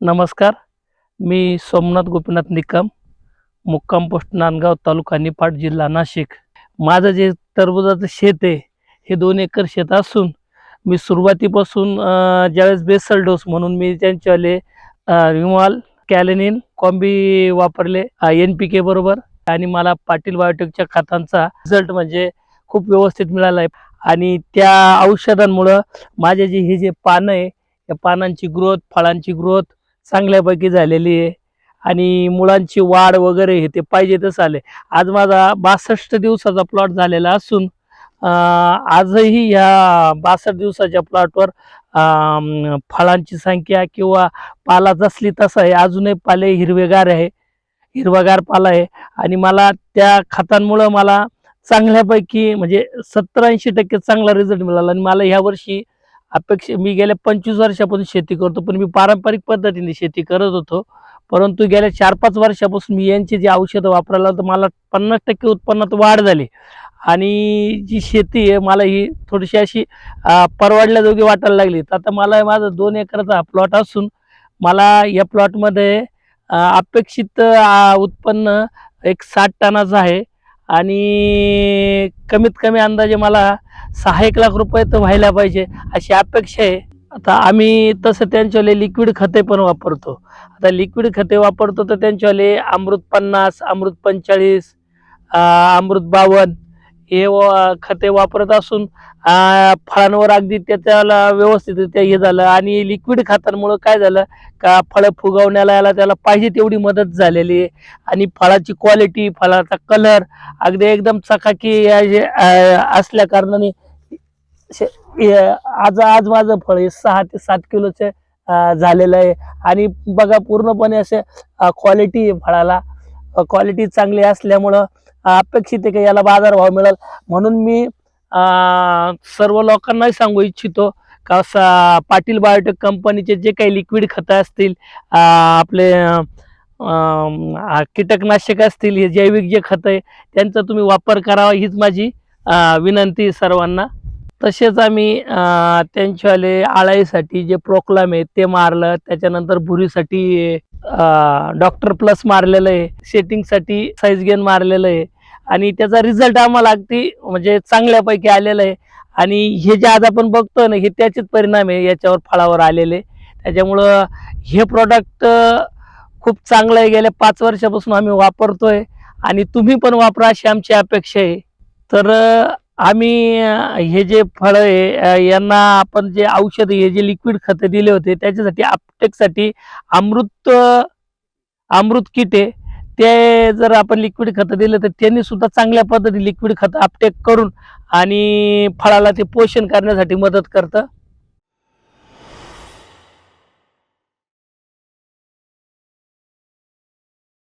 नमस्कार. मी सोमनाथ गोपीनाथ निकम मुक्काम पोस्ट नांदगाव तालुका निपाट जिल्हा नाशिक. माझं जे टरबुजाचं शेत आहे हे दोन एकर शेत असून मी सुरुवातीपासून ज्यावेळेस बेसल डोस म्हणून मी त्यांच्यावाले रिमॉल कॅलेनिन कॉम्बी वापरले एन पी के बरोबर आणि मला पाटील बायोटेकच्या खतांचा रिझल्ट म्हणजे खूप व्यवस्थित मिळाला आहे आणि त्या औषधांमुळं माझे जे हे जे पानं आहे या पानांची ग्रोथ फळांची ग्रोथ चांगल्यापैकी झालेली आहे. आणि मुळांची वाढ वगैरे हे ते पाहिजे तसं आले. आज माझा बासष्ट दिवसाचा प्लॉट झालेला असून आजही ह्या बासष्ट दिवसाच्या प्लॉटवर फळांची संख्या किंवा पाला जसली तसा आहे. अजूनही पाले हिरवेगार आहे. हिरवागार पाला आहे. आणि मला त्या खतांमुळं मला चांगल्यापैकी म्हणजे सत्तर ऐंशी टक्के चांगला रिझल्ट मिळाला. आणि मला ह्यावर्षी अपेक्षा मी गेल्या पंचवीस वर्षापासून शेती करतो पण मी पारंपरिक पद्धतीने शेती करत होतो. परंतु गेल्या चार पाच वर्षापासून मी यांची जी औषधं वापरायला तर मला पन्नास टक्के उत्पन्नात वाढ झाली. आणि जी शेती आहे मला ही थोडीशी अशी परवडल्याजोगी वाटायला लागली. तर आता मला माझा दोन एकरचा प्लॉट असून मला या प्लॉटमध्ये अपेक्षित उत्पन्न एक साठ टनाचं आहे. आणि कमीत कमी अंदाजे मला सहा एक लाख रुपये तर व्हायला पाहिजे अशी अपेक्षा आहे. आता आम्ही तसं त्यांच्यावाले लिक्विड खते पण वापरतो. आता लिक्विड खते वापरतो तर त्यांच्यावाले अमृत पन्नास अमृत पंचेचाळीस अमृत बावन्न हे व- खते वापरत असून फळांवर अगदी त्याच्याला व्यवस्थितरित्या हे झालं. आणि लिक्विड खतांमुळं काय झालं? का फळं फुगवण्याला याला त्याला पाहिजे तेवढी मदत झालेली आहे. आणि फळाची क्वालिटी फळाचा कलर अगदी एकदम चकाकी असल्या कारणाने आज आज माझं फळ हे सहा ते सात किलोचे झालेलं आहे. आणि बघा पूर्णपणे असे क्वालिटी आहे फळाला. क्वालिटी चांगली असल्यामुळं अपेक्षित आहे की याला बाजारभाव मिळेल. म्हणून मी सर्व लोकांनाही सांगू इच्छितो का सा पाटील बायोटेक कंपनीचे जे काही लिक्विड खतं असतील आपले कीटकनाशक असतील हे जैविक जे खतं आहे त्यांचा तुम्ही वापर करावा हीच माझी विनंती सर्वांना. तसेच आम्ही त्यांच्यावाले आळाईसाठी जे प्रोक्लाम आहे ते मारलं. त्याच्यानंतर भुरीसाठी डॉक्टर प्लस मारलेलं आहे. सेटिंगसाठी साईज गेन मारलेलं आहे. आणि त्याचा रिझल्ट आम्हाला अगदी म्हणजे चांगल्यापैकी आलेला आहे. आणि हे जे आज आपण बघतोय ना हे त्याचेच परिणाम आहे. याच्यावर फळावर आलेले. त्याच्यामुळं हे प्रॉडक्ट खूप चांगलं आहे. गेल्या पाच वर्षापासून आम्ही वापरतोय. आणि तुम्ही पण वापरा अशी आमची अपेक्षा आहे. तर आम्ही हे जे फळं आहे यांना आपण जे औषध हे जे लिक्विड खतं दिले होते त्याच्यासाठी आपटेकसाठी अमृत अमृत किट आहे. ते जर आपण लिक्विड खतं दिलं तर त्यांनी सुद्धा चांगल्या पद्धतीने लिक्विड खतं आपटेक करून आणि फळाला ते पोषण करण्यासाठी मदत करतं.